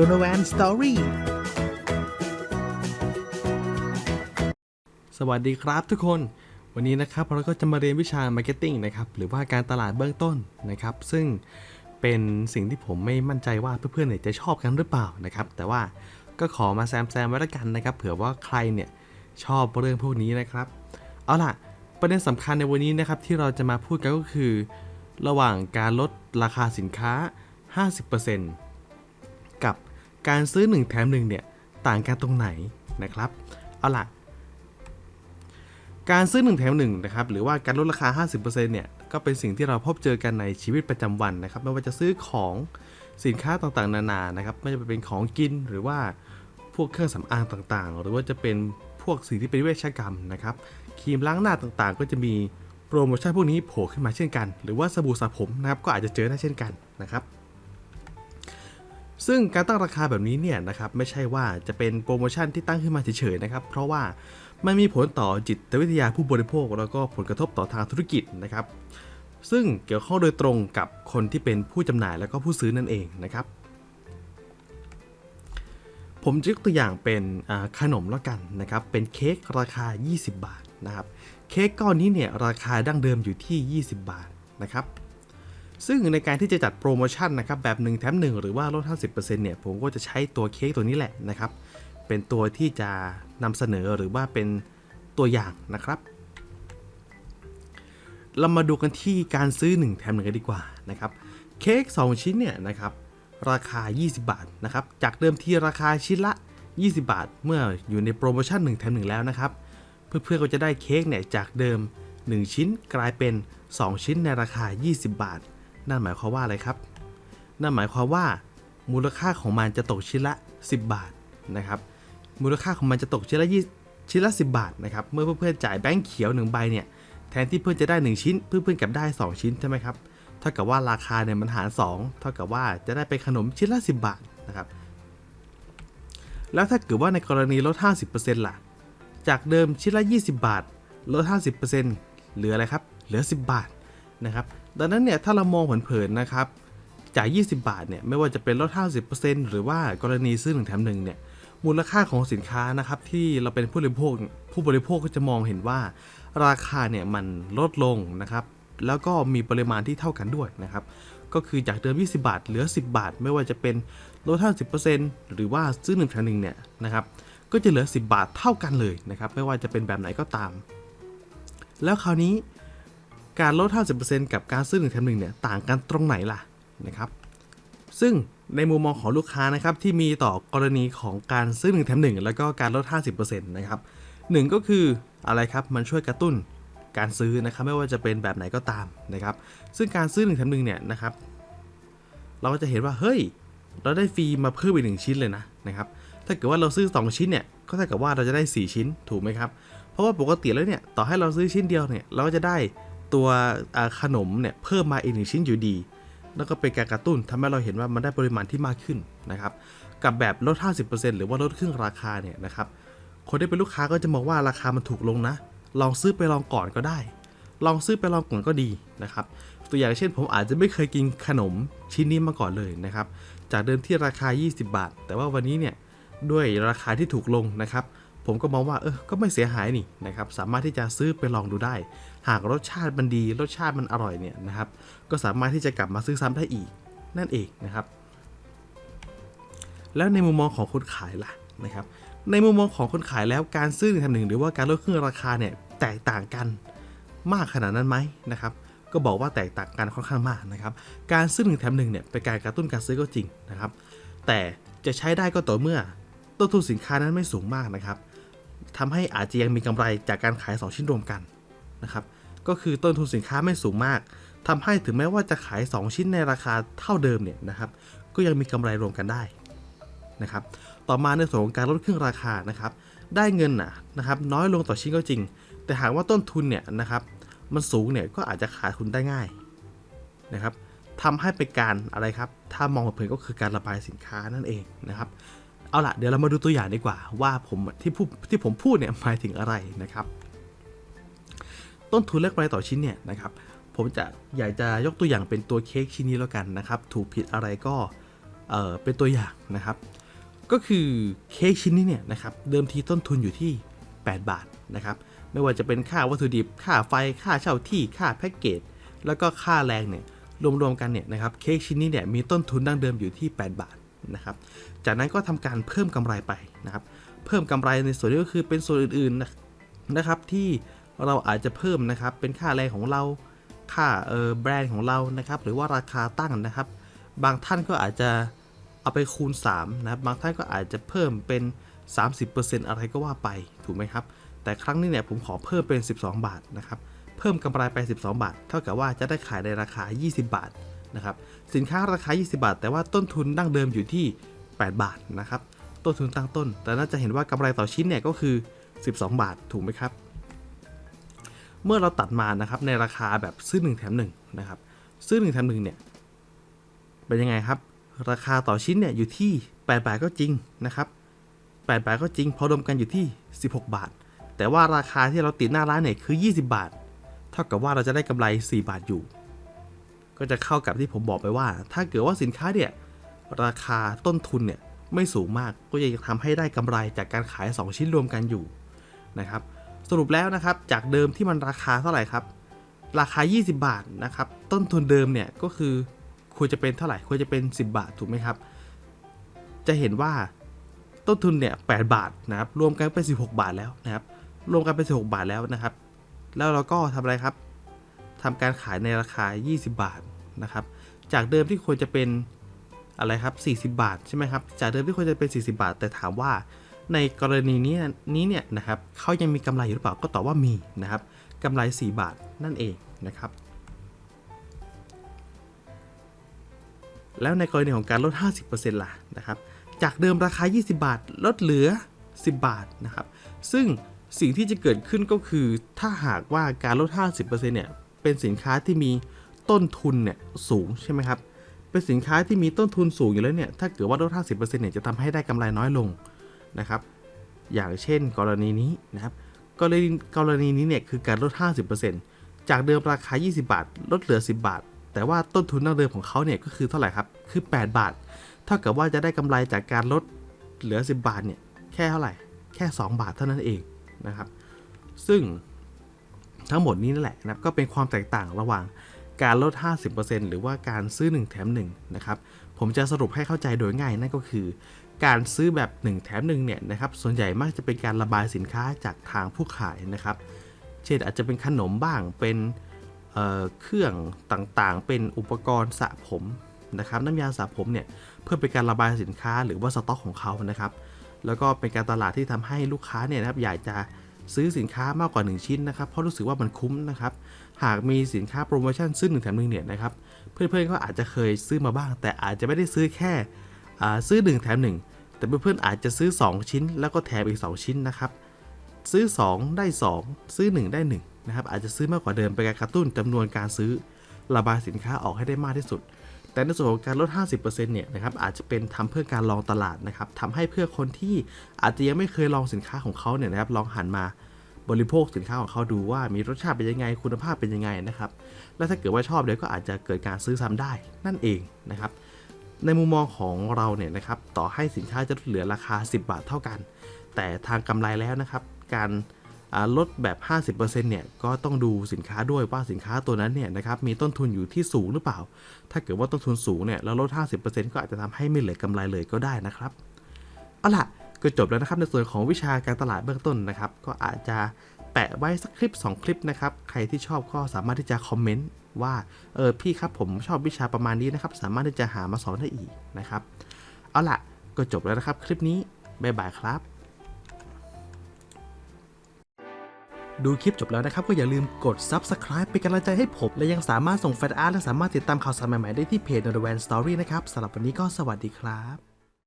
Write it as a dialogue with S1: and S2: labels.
S1: Donovan Story
S2: สวัสดีครับทุกคน วันนี้นะครับเราก็จะมาเรียนวิชา Marketing นะครับ หรือว่าการตลาดเบื้องต้นนะครับ ซึ่งเป็นสิ่งที่ผมไม่มั่นใจว่าเพื่อนๆเนี่ยจะชอบกันหรือเปล่านะครับ แต่ว่าก็ขอมาแซมแซมๆไว้ละกันนะครับ เผื่อว่าใครเนี่ยชอบเรื่องพวกนี้นะครับ เอาล่ะ ประเด็นสำคัญในวันนี้นะครับที่เราจะมาพูดกันก็คือ ระหว่างการลดราคาสินค้า 50%กับ การซื้อ 1 แถม1เนี่ยต่างกันตรงไหนนะครับเอาล่ะการซื้อ 1 แถม1นะครับหรือว่าการลดราคา 50%เนี่ยก็เป็นสิ่งที่เราพบเจอกันในชีวิตประจำวันนะครับไม่ว่าจะซื้อของสินค้าต่างๆ นานานะครับไม่ว่าจะเป็นของกินหรือว่าพวกเครื่องสำอางต่างๆ หรือว่าจะเป็นพวกสิ่งที่เป็นเวชกรรมนะครับครีมล้างหน้าต่างๆ ก็จะมีโปรโมชั่นพวกนี้โผล่ขึ้นมาเช่นกัน หรือว่าสบู่สระผมนะครับก็อาจจะเจอได้เช่นกันนะครับ ซึ่งการตั้งราคาแบบนี้เนี่ยนะครับไม่ใช่ว่าจะเป็นโปรโมชั่นที่ตั้งขึ้นมาเฉยๆนะครับเพราะว่ามันมีผลต่อจิตวิทยาผู้บริโภค แล้วก็ผลกระทบต่อทางธุรกิจนะครับ ซึ่งเกี่ยวข้องโดยตรงกับคนที่เป็นผู้จำหน่ายแล้วก็ผู้ซื้อนั่นเองนะครับ ผมยกตัวอย่างเป็นขนมแล้วกันนะครับ เป็นเค้กราคา 20 บาทนะครับ เค้กก้อนนี้เนี่ยราคาดั้งเดิมอยู่ที่ 20 บาทนะครับ ซึ่งในการที่จะจัดโปรโมชั่นนะครับแบบ1แถม1 หรือว่าลด 50%เนี่ยผมก็จะใช้ตัวเค้กตัวนี้แหละนะครับ เป็นตัวที่จะนำเสนอหรือว่าเป็นตัวอย่างนะครับ เรามาดูกันที่การซื้อ 1 แถม1กันดีกว่านะครับ เค้ก2 ชิ้นเนี่ยนะครับราคา 20 บาทนะครับ จากเดิมที่ราคาชิ้นละ 20 บาท เมื่ออยู่ในโปรโมชั่น1แถม1แล้วนะครับ เพื่อนๆก็จะได้เค้กเนี่ยจากเดิม 1 ชิ้นกลายเป็น 2 ชิ้นในราคา 20 บาท นั่นหมายความว่าอะไรครับ นั่นหมายความว่า มูลค่าของมันจะตกชิ้นละ 10 บาทนะครับ มูลค่าของมันจะตกชิ้นละ20ชิ้นละ 10 บาทนะครับ เมื่อเพื่อนๆจ่ายแบงค์เขียว1ใบเนี่ย แทนที่เพื่อนจะได้ 1 ชิ้น เพื่อนๆกลับได้ 2 ชิ้นใช่ไหมครับ เท่ากับว่าราคาเนี่ยมันหาร 2 เท่ากับว่าจะได้เป็นขนมชิ้นละ 10 บาทนะครับ แล้วถ้าเกิดว่าในกรณีลด 50%ล่ะ จากเดิมชิ้นละ 20 บาทลด 50%เหลืออะไรครับ เหลือ 10 บาทนะครับ ดังนั้นเนี่ยถ้าเรามองเผินๆนะครับจ่าย 20 บาทเนี่ยไม่ว่าจะเป็นลด 50%หรือว่ากรณีซื้อหนึ่งแถมหนึ่งเนี่ยมูลค่าของสินค้านะครับที่เราเป็นผู้บริโภคผู้บริโภคก็จะมองเห็นว่า ราคาเนี่ยมันลดลงนะครับแล้วก็มีปริมาณที่เท่ากันด้วยนะครับก็คือจากเดิม 20 บาท เหลือ 10 บาท ไม่ว่าจะเป็นลด 50%หรือว่าซื้อ1แถมหนึ่งเนี่ยนะครับก็จะเหลือ 10 บาทเท่ากันเลยนะครับไม่ว่าจะเป็นแบบไหนก็ตาม แล้วคราวนี้ การลด 50%กับการซื้อ1แถมหนึ่งเนี่ยต่างกันตรงไหนล่ะนะครับซึ่งในมุมมองของลูกค้านะครับที่มีต่อกรณีของการซื้อ1แถม1 แล้วก็การลด 50%นะครับหนึ่งก็คืออะไรครับมันช่วยกระตุ้นการซื้อนะครับไม่ว่าจะเป็นแบบไหนก็ตามนะครับ ซึ่งการซื้อ1แถม1เนี่ยนะครับเราก็จะเห็นว่าเฮ้ย เราได้ฟรีมาเพิ่มอีกหนึ่งชิ้นเลยนะนะครับถ้าเกิดว่าเราซื้อ 2 ชิ้นเนี่ยก็เท่ากับว่าเราจะได้ 4 ชิ้นถูกไหมครับเพราะว่าปกติแล้วเนี่ยต่อให้เราซื้อชิ้นเดียวเนี่ยเราก็จะได้ ตัวขนมเนี่ยเพิ่มมาอีกหนึ่งชิ้นอยู่ดี แล้วก็เป็นการกระตุ้นทำให้เราเห็นว่ามันได้ปริมาณที่มากขึ้นนะครับ กับแบบลด 50%หรือว่าลดครึ่งราคาเนี่ยนะครับ คนที่เป็นลูกค้าก็จะมองว่าราคามันถูกลงนะ ลองซื้อไปลองก่อนก็ได้ ลองซื้อไปลองก่อนก็ดีนะครับ ตัวอย่างเช่นผมอาจจะไม่เคยกินขนมชิ้นนี้มาก่อนเลยนะครับ จากเดิมที่ราคา 20 บาท แต่ว่าวันนี้เนี่ยด้วยราคาที่ถูกลงนะครับ ผมก็มองว่าเออก็ไม่เสียหายนี่นะครับสามารถที่จะซื้อไปลองดูได้ หากรสชาติมันดีรสชาติมันอร่อยเนี่ยนะครับก็สามารถที่จะกลับมาซื้อซ้ำได้อีกนั่นเองนะครับ แล้วในมุมมองของคนขายล่ะนะครับ ในมุมมองของคนขายแล้วการซื้อหนึ่งแถมหนึ่งหรือว่าการลดครึ่งราคาเนี่ยแตกต่างกันมากขนาดนั้นไหมนะครับก็บอกว่าแตกต่างกันค่อนข้างมากนะครับ การซื้อหนึ่งแถมหนึ่งเนี่ยเป็นการกระตุ้นการซื้อก็จริงนะครับ แต่จะใช้ได้ก็ต่อเมื่อต้นทุนสินค้านั้นไม่สูงมากนะครับ ทำให้อาจจะยังมีกำไรจากการขาย 2 ชิ้นรวมกันนะครับ ก็คือต้นทุนสินค้าไม่สูงมากทำให้ถึงแม้ว่าจะขาย 2 ชิ้นในราคาเท่าเดิมเนี่ยนะครับ ก็ยังมีกำไรรวมกันได้นะครับ ต่อมาในส่วนของการลดครึ่งราคานะครับ ได้เงินนะนะครับน้อยลงต่อชิ้นก็จริง แต่หากว่าต้นทุนเนี่ยนะครับมันสูงเนี่ยก็อาจจะขาดทุนได้ง่ายนะครับทำให้เป็นการอะไรครับ ถ้ามองเผินก็คือการระบายสินค้านั่นเองนะครับ เอาละเดี๋ยวเรามาดูตัวอย่างดีกว่า ว่าผมที่พูดที่ผมพูดเนี่ยหมายถึงอะไรนะครับ ต้นทุนแลกกำไรต่อชิ้นเนี่ยนะครับ ผมจะอยากจะยกตัวอย่างเป็นตัวเค้กชิ้นนี้แล้วกันนะครับ ถูกผิดอะไรก็เออเป็นตัวอย่างนะครับ ก็คือเค้กชิ้นนี้เนี่ยนะครับเดิมทีต้นทุนอยู่ที่ 8 บาทนะครับ ไม่ว่าจะเป็นค่าวัตถุดิบค่าไฟค่าเช่าที่ค่าแพ็กเกจแล้วก็ค่าแรงเนี่ยรวมๆกันเนี่ยนะครับเค้กชิ้นนี้เนี่ยมีต้นทุนดั้งเดิมอยู่ที่ 8 บาท นะครับ จากนั้นก็ทำการเพิ่มกำไรไปนะครับ เพิ่มกำไรในส่วนนี้ก็คือเป็นส่วนอื่นๆนะนะครับที่เราอาจจะเพิ่มนะครับ เป็นค่าแรงของเราค่าเออแบรนด์ของเรานะครับ หรือว่าราคาตั้งนะครับ บางท่านก็อาจจะเอาไปคูณ3นะครับบางท่านก็อาจจะเพิ่มเป็น 30%อะไรก็ว่าไปถูกไหมครับ แต่ครั้งนี้เนี่ยผมขอเพิ่มเป็น 12 บาทนะครับ เพิ่มกำไรไป 12 บาท เท่ากับว่าจะได้ขายในราคา 20 บาท นะครับสินค้าราคา 20 บาท แต่ว่าต้นทุนดั้งเดิมอยู่ที่ 8 บาทนะครับต้นทุนตั้งต้น แต่น่าจะเห็นว่ากำไรต่อชิ้นเนี่ยก็คือ 12 บาทถูกไหมครับ เมื่อเราตัดมานะครับในราคาแบบซื้อ 1 แถม1นะครับซื้อ 1 แถม1เนี่ยเป็นยังไงครับราคาต่อชิ้นเนี่ยอยู่ที่ 8 บาทก็จริงนะครับ8บาทก็จริงพอรวมกันอยู่ที่ 16 บาท แต่ว่าราคาที่เราติดหน้าร้านเนี่ยคือ 20 บาท เท่ากับว่าเราจะได้กำไร 4 บาทอยู่ ก็จะเข้ากับที่ผมบอกไปว่า ถ้าเกิดว่าสินค้าเนี่ยราคาต้นทุนเนี่ยไม่สูงมากก็ยังทำให้ได้กำไรจากการขาย 2 ชิ้นรวมกันอยู่นะครับ สรุปแล้วนะครับจากเดิมที่มันราคาเท่าไหร่ครับ ราคา 20 บาทนะครับ ต้นทุนเดิมเนี่ยก็คือควรจะเป็นเท่าไหร่ควรจะเป็น 10 บาทถูกไหมครับ จะเห็นว่าต้นทุนเนี่ย8บาทนะครับรวมกันเป็น 16 บาทแล้วนะครับรวมกันเป็น 16 บาทแล้วนะครับ แล้วเราก็ทำอะไรครับ ทำการขายในราคา 20 บาทนะครับ จากเดิมที่ควรจะเป็นอะไรครับ 40 บาทใช่ไหมครับ จากเดิมที่ควรจะเป็น 40 บาท แต่ถามว่าในกรณีนี้นี้เนี่ยนะครับเขายังมีกำไรอยู่หรือเปล่าก็ตอบว่ามีนะครับกำไร 4 บาทนั่นเองนะครับ แล้วในกรณีของการลด 50%ล่ะนะครับ จากเดิมราคา 20 บาท ลดเหลือ 10 บาทนะครับ ซึ่งสิ่งที่จะเกิดขึ้นก็คือถ้าหากว่าการลด 50%เนี่ย เป็นสินค้าที่มีต้นทุนเนี่ยสูงใช่ไหมครับ เป็นสินค้าที่มีต้นทุนสูงอยู่แล้วเนี่ยถ้าเกิดว่าลด50%เนี่ยจะทำให้ได้กำไรน้อยลงนะครับ อย่างเช่นกรณีนี้นะครับกรณีกรณีนี้เนี่ยคือการลด 50%จากเดิมราคา 20 บาท ลดเหลือ 10 บาท แต่ว่าต้นทุนดั้งเดิมของเขาเนี่ยก็คือเท่าไหร่ครับ คือ 8 บาท เท่ากับว่าจะได้กำไรจากการลดเหลือ 10 บาทเนี่ยแค่เท่าไหร่ แค่ 2 บาทเท่านั้นเองนะครับ ซึ่ง ทั้งหมดนี้นั่นแหละนะครับก็เป็นความแตกต่างระหว่างการลด 50%หรือว่าการซื้อ 1 แถม1นะครับผมจะสรุปให้เข้าใจโดยง่ายนั่นก็คือ การซื้อแบบ 1 แถม1เนี่ยนะครับส่วนใหญ่มักจะเป็นการระบายสินค้าจากทางผู้ขายนะครับ เช่นอาจจะเป็นขนมบ้างเป็นเเครื่องต่างๆ เป็นอุปกรณ์สระผมนะครับน้ำยาสระผมเนี่ยเพื่อเป็นการระบายสินค้าหรือว่าสต็อกของเขานะครับ แล้วก็เป็นการตลาดที่ทำให้ลูกค้าเนี่ยนะครับอยากจะ ซื้อสินค้ามากกว่า 1 ชิ้นนะครับเพราะรู้สึกว่ามันคุ้มนะครับหากมีสินค้าโปรโมชั่นซื้อหนึ่งแถมหนึ่งเนี่ยนะครับเพื่อนๆก็อาจจะเคยซื้อมาบ้าง แต่อาจจะไม่ได้ซื้อแค่ซื้อ 1 แถม 1 แต่เพื่อนๆอาจจะซื้อ 2 ชิ้น แล้วก็แถมอีก 2 ชิ้นนะครับซื้อ 2 ได้ 2 ซื้อ 1 ได้ 1 นะครับอาจจะซื้อมากกว่าเดิมเป็นการกระตุ้นจำนวนการซื้อระบายสินค้าออกให้ได้มากที่สุด แต่ในส่วนของการลด 50%เนี่ยนะครับอาจจะเป็นทำเพื่อการลองตลาดนะครับทำให้เพื่อคนที่อาจจะยังไม่เคยลองสินค้าของเขาเนี่ยนะครับลองหันมาบริโภคสินค้าของเขาดูว่ามีรสชาติเป็นยังไง คุณภาพเป็นยังไงนะครับและถ้าเกิดว่าชอบเดี๋ยก็อาจจะเกิดการซื้อซ้ำได้นั่นเองนะครับในมุมมองของเราเนี่ยนะครับต่อให้สินค้าจะลดเหลือราคา 10 บาทเท่ากัน แต่ทางกำไรแล้วนะครับการ ลดแบบ 50%เนี่ยก็ต้องดูสินค้าด้วยว่าสินค้าตัวนั้นเนี่ยนะครับมีต้นทุนอยู่ที่สูงหรือเปล่า ถ้าเกิดว่าต้นทุนสูงเนี่ยแล้วลด 50%ก็อาจจะทำให้ไม่เหลือกำไรเลยก็ได้นะครับเอาล่ะก็จบแล้วนะครับในส่วนของวิชาการตลาดเบื้องต้นนะครับก็อาจจะแปะไว้สักคลิป 2 คลิปนะครับใครที่ชอบก็สามารถที่จะคอมเมนต์ว่าเออพี่ครับผมชอบวิชาประมาณนี้นะครับสามารถที่จะหามาสอนได้อีกนะครับเอาล่ะก็จบแล้วนะครับคลิปนี้บ๊ายบายครับ ดูคลิปจบแล้วนะครับ ก็อย่าลืมกด Subscribe เป็นกำลังใจให้ผม และยังสามารถส่งแฟนอาร์ตและสามารถติดตามข่าวสารใหม่ ๆ ได้ที่เพจ n o r w a n Story นะครับสำหรับวันนี้ก็สวัสดีครับ